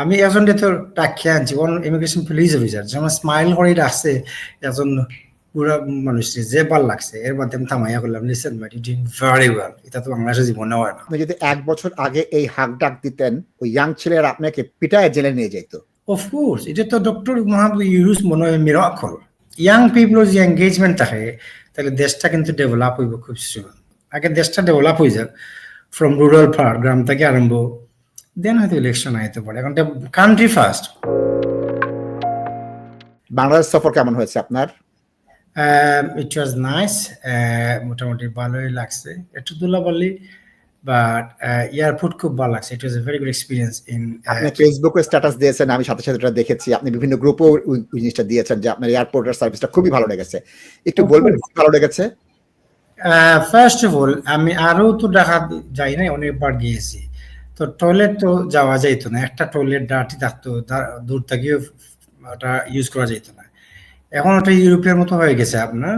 আমি এজন তো টাকিয়া আনছি কোন ইমিগ্রেশন পুলিশ অফিসার যেমন স্মাইল করে রাখছে এজন পুরা মানুষ যে ভালো লাগছে এর মাধ্যমে থামাইয়া করলাম listen but you did very well এটা তো বাংলাদেশের জীবনে হয় না আপনি যদি এক বছর আগে এই হাক ডাক দিতেন ওই ইয়াং ছেলের আপনাকে পিটায় জেলে নিয়ে যেত অফকোর্স এটা তো ডক্টর মাহবুব ইউরুস মনে হয় মিরাকল ইয়াং পিপলের যে এঙ্গেজমেন্ট থাকে তাহলে দেশটা কিন্তু ডেভেলপ হইব খুব আগে দেশটা ডেভেলপ হয়ে যাক ফ্রম রুরাল পার্ট গ্রাম থেকে আরম্ভ দেন হয়তো ইলেকশন আইতে পারে। এখন কান্ট্রি ফার্স্ট বাংলাদেশ সফর কেমন হয়েছে আপনার? ইট ওয়াজ নাইস মোটামুটি ভালোই লাগছে। একটু দুলাবালি বাট এয়ারপোর্ট খুব ভালো লাগছে। It was a very good experience in আপনি ফেসবুকে স্ট্যাটাস দিয়েছেন আমি সাথে সাথে এটা দেখেছি। আপনি বিভিন্ন গ্রুপেও ওই জিনিসটা দিয়েছেন যে আপনার এয়ারপোর্টের সার্ভিসটা খুবই ভালো লেগেছে। একটু বলবেন খুব ভালো লেগেছে? ফার্স্ট অফ অল আমি আরও তো দেখা যাই না অনেকবার গিয়েছি। তো টয়লেট তো যাওয়া যাইতো না। একটা টয়লেট ডাটি থাকতো দূর থেকেও ওটা ইউজ করা যেত না। এখন ওটা ইউরোপের মতো হয়ে গেছে আপনার।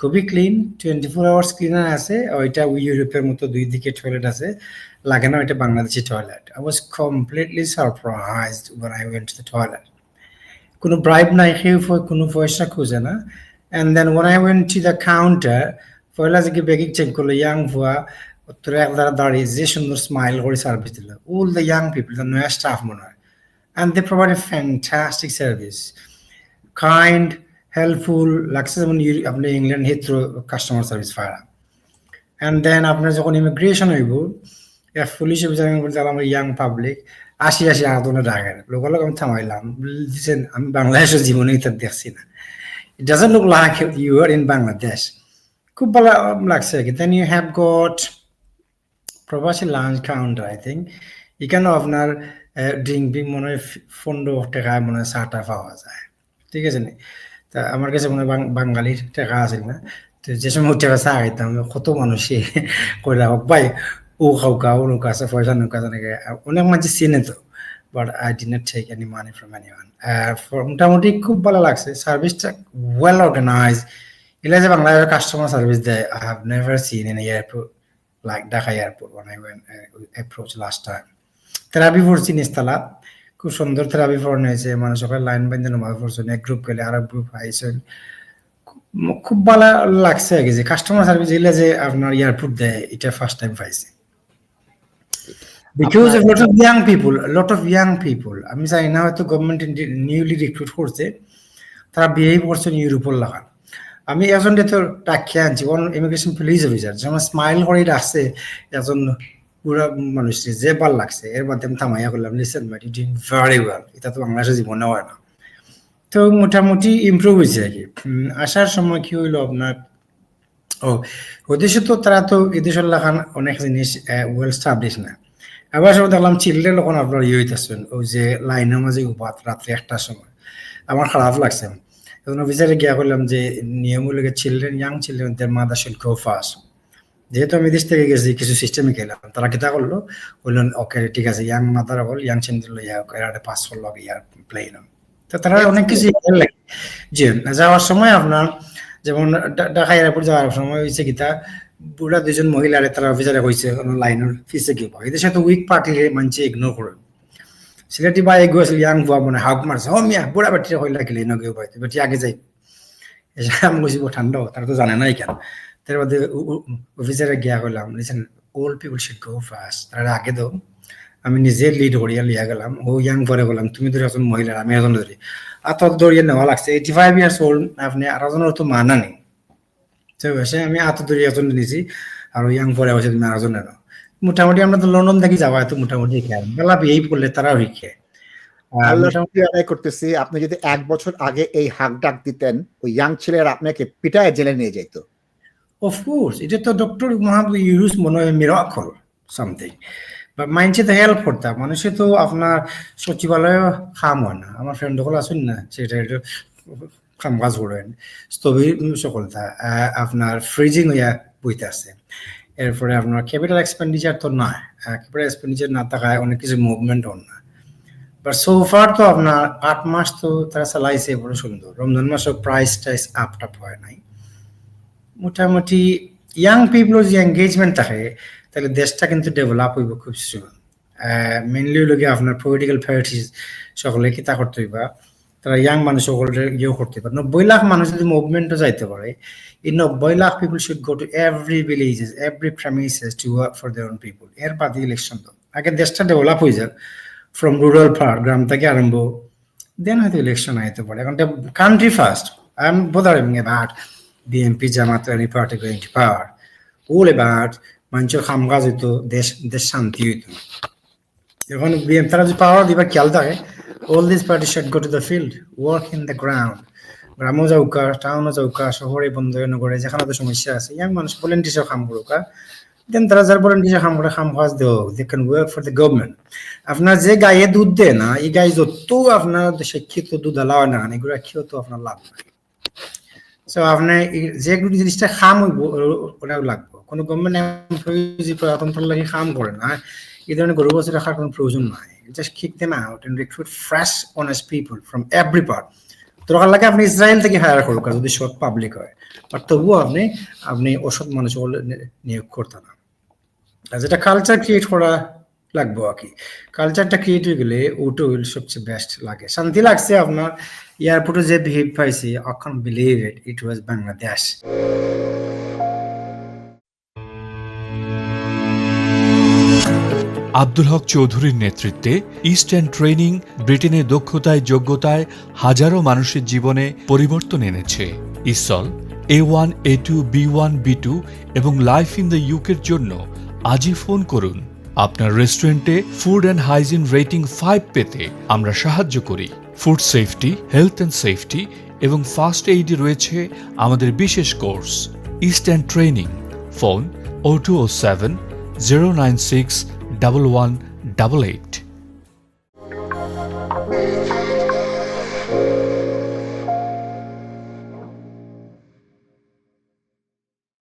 খুবই clean twenty four hours cleaner আছে। ওইটা ইউরোপের মতো দুই দিকে টয়লেট আছে। লাগে না ওইটা Bangladeshi toilet I was completely surprised when I went to the toilet কোনো ব্রাইব নাই, কেউ কোনো পয়সা খুঁজে না। And then when I went to the counter পয়লা যে বেগিং চেক করল ইয়াং ভুয়া তোরা একদারা দাঁড়িয়ে যে সুন্দর স্মাইল করে সার্ভিস দিল। All the young people the নয়া স্টাফ মনে হয়। And they provide a fantastic service kind helpful লাগছে যেমন আপনি England Heathrow customer service fire and then আপনার যখন ইমিগ্রেশন হইব পুলিশ অফিসার বলতে আমার ইয়াং পাবলিক আসি আসি আদনে ডাকেন লোক লোক আমি থামাইলাম। দিচ্ছেন আমি বাংলাদেশের জীবনে এটা দেখছি না। It doesn't look like you are in Bangladesh খুব ভালো লাগছে কি। দেন ইউ হ্যাভ গট প্রবাসী লাঞ্চ কাউন্টার আই থিঙ্ক এখানেও আপনার ড্রিঙ্ক বিং মনে হয় পনেরো টাকায় মনে হয় চাটা পাওয়া যায়। ঠিক আছে নি? তা আমার কাছে মনে হয় বাঙালির টাকা আছে না? তো যে সময় টাকা চা খাইতাম কত মানুষই কইরা হোক, ভাই, ও খাওকা ও নৌকা আছে, পয়সা নৌকা এনেকে অনেক মানুষ চিনে তো। But I did not take any money from anyone মোটামুটি খুব ভালো লাগছে। সার্ভিসটা ওয়েল অর্গানাইজ এগুলো যে বাংলাদেশের কাস্টমার সার্ভিস দেয়। I have never seen in airport like Dhaka airport when I went uh, approach last time. Therapy পড়ছি নিস্তালা খুব সুন্দর থেরাপি পড়ানো হয়েছে মানুষ সকালে লাইন বাইন্দে নমাজ পড়ছেন এক গ্রুপ গেলে আর গ্রুপ আইসেন খুব ভালো লাগছে কি যে কাস্টমার সার্ভিস এগুলো যে আপনার এয়ারপোর্ট দেয় এটা ফার্স্ট টাইম পাইছি because of lot of young people lot of young people আমি জানি না হয়তো গভর্নমেন্ট নিউলি রিক্রুট করছে তারা বিয়ে করছেন ইউরোপের লাগান আমি এজন আনছি কোন ইমিগ্রেশন পুলিশ অফিসার যেমন স্মাইল করে রাখছে এজন পুরা মানুষ যে ভালো লাগছে এর মাধ্যমে থামাইয়া করলাম listen you did very well এটা তো বাংলাদেশের জীবনে হয় না তো মোটামুটি ইম্প্রুভ হয়েছে আর কি আসার সময় কি হইল আপনার ও ওদেশে তো তারা তো এদেশের লাগান অনেক জিনিস ওয়েল স্টাবলিশ না আবার সময় দেখলাম চিলড্রেন যখন আপনার ইয়ে হইতেছেন ওই যে লাইনের মাঝে উপাত রাত্রে একটার সময়। আমার খারাপ লাগছে। তখন অফিসারে গিয়া করলাম যে নিয়মগুলো চিলড্রেন ইয়াং চিলড্রেন দের মাদার শুড গো ফার্স্ট যেহেতু আমি দেশ থেকে গেছি, কিছু সিস্টেমে গেলাম, তারা কিতা করল? বললেন ওকে, ঠিক আছে ইয়াং মাদার হল ইয়াং চিলড্রেন লইয়া পাস করল ইয়ার প্লেন তো তারা অনেক কিছু লাগে জি যাওয়ার সময় আপনার, যেমন ঢাকা এয়ারপোর্ট যাওয়ার সময় হয়েছে কিতা, বুড়া দুজন মহিলারে তারা অফিসারে কইছে লাইনের ফিসে কি এদের সাথে উইক পার্টিরে মানছে ইগনোর করে। সিলেটি বাই গেছিল ইয়াং বুয়া মানে হাক মারছে ও মিয়া বুড়া বেটিরে কইলা গেলে ন কেউ পাইতে বেটি আগে যাই এসে আমি কইছি ঠান্ডা তারা তো জানে নাই কেন তার মধ্যে অফিসারে গিয়া করলাম listen old people should go first তারা আগে দাও আমি নিজে লিড করিয়া লিয়া গেলাম ও ইয়াং পরে গেলাম তুমি ধরে একজন মহিলা আমি একজন ধরি আর তত দৌড়িয়ে নেওয়া লাগছে এইটি ফাইভ ইয়ার্স ওল্ড আপনি আর একজনের তো মানা নেই তো আমি আত দৌড়িয়ে একজন নিয়েছি আর ইয়াং পরে বসে তুমি আর একজন নেন মোটামুটি আমরা তো লন্ডন থেকে যাওয়া তো মোটামুটি খেয়াল বেলা এই পড়লে তারাও শিখে আদায় করতেছি। আপনি যদি এক বছর আগে এই হাক ডাক দিতেন ওই ইয়াং ছেলেরা আপনাকে পিটায় জেলে নিয়ে যেত অফকোর্স এটা তো ডক্টর মাহবুব ইউরুস মনে হয় মিরাকল সামথিং বা মাইন্ডসে তো হেল্প করতাম মানুষে তো আপনার সচিবালয়ে খাম হয় না। আমার ফ্রেন্ড সকল আছেন না সেটা কাম কাজ করেন। স্থবির সকলটা আপনার ফ্রিজিং হইয়া বইতে আছে এরপরে আপনার ক্যাপিটাল এক্সপেন্ডিচার তো না ক্যাপিটাল এক্সপেন্ডিচার না থাকায় অনেক কিছু মুভমেন্ট হন না। বাট সোফার তো আপনার আট মাস তো তারা চালাইছে বড় সুন্দর রমজান মাসও প্রাইস টাইস আপ টাপ হয় নাই। মোটামুটি ইয়াং পিপলের যে এঙ্গেজমেন্ট থাকে, তাহলে দেশটা কিন্তু ডেভেলপ হইব খুব সুন মেইনলি হলো গিয়ে আপনার পলিটিক্যাল প্রায়োরিটিস সকলে কিতা করতে হইবা। তারা ইয়াং মানুষ সকলের ইয়েও করতে পারে। নব্বই লাখ মানুষ যদি মুভমেন্টও যাইতে পারে, এই নব্বই lakh people should go to every villages every premises to work for their own people এর বাদে ইলেকশন তো। আগে দেশটা ডেভেলপ হয়ে যাক ফ্রম রুরাল পার্ট গ্রাম থেকে আরম্ভ। দেন হয়তো ইলেকশন আইতে পারে। এখন country first I am bothering about BNP Jamaat any party going to power all about মানুষের কাম কাজ হইতো দেশ দেশ শান্তি হইতো। এখন বিএম তারা যদি পাওয়ার দিবার খেয়াল থাকে all these parties should go to the field work in the ground. গ্রামও যাওকা টাউনও যাওকা, শহরে বন্ধ নগরে, যেখানে তো সমস্যা আছে। ইয়াং মানুষ ভলেন্টিয়ার কাম করুকা দেন তারা যার ভলেন্টিয়ার কাম করে, কাম কাজ দেও। They can work for the government আপনার যে গায়ে দুধ দেয় না, এই গায়ে যত আপনার শিক্ষিত দুধ আলাও না এগুলো খেয়েও তো আপনার লাভ নাই। সো আপনার যে জিনিসটা খাম ওটাও লাগবে। কোনো গভর্নমেন্ট এমপ্লয়ি যে প্রজাতন্ত্র লাগে কাম করে না এই ধরনের গরু বছর রাখার কোনো প্রয়োজন নাই। Just kick them out and recruit fresh honest people from every part দরকার লাগে আপনি ইসরায়েল থেকে হায়ার করুক যদি সৎ পাবলিক হয়। বাট তবুও আপনি আপনি অসৎ মানুষ নিয়োগ করতে না। যেটা কালচার ক্রিয়েট করা লাগবো আর কি। কালচারটা ক্রিয়েট হয়ে গেলে ওটা হইল সবচেয়ে বেস্ট লাগে। শান্তি লাগছে আপনার। এয়ারপোর্টে যে বিহেভ পাইছি অখন believe it it was Bangladesh Abdul Haque চৌধুরীর নেতৃত্বে ইস্টার্ন ট্রেনিং ব্রিটেনের দক্ষতায়, যোগ্যতায় হাজারো মানুষের জীবনে পরিবর্তন এনেছে। ESOL A one A two B one B two এবং লাইফ ইন দ্য ইউকের জন্য আজই ফোন করুন। আপনার রেস্টুরেন্টে food and hygiene rating five পেতে আমরা সাহায্য করি। Food safety health and safety এবং ফার্স্ট এইডে রয়েছে আমাদের বিশেষ course eastern training phone O two O seven zero nine six double one double eight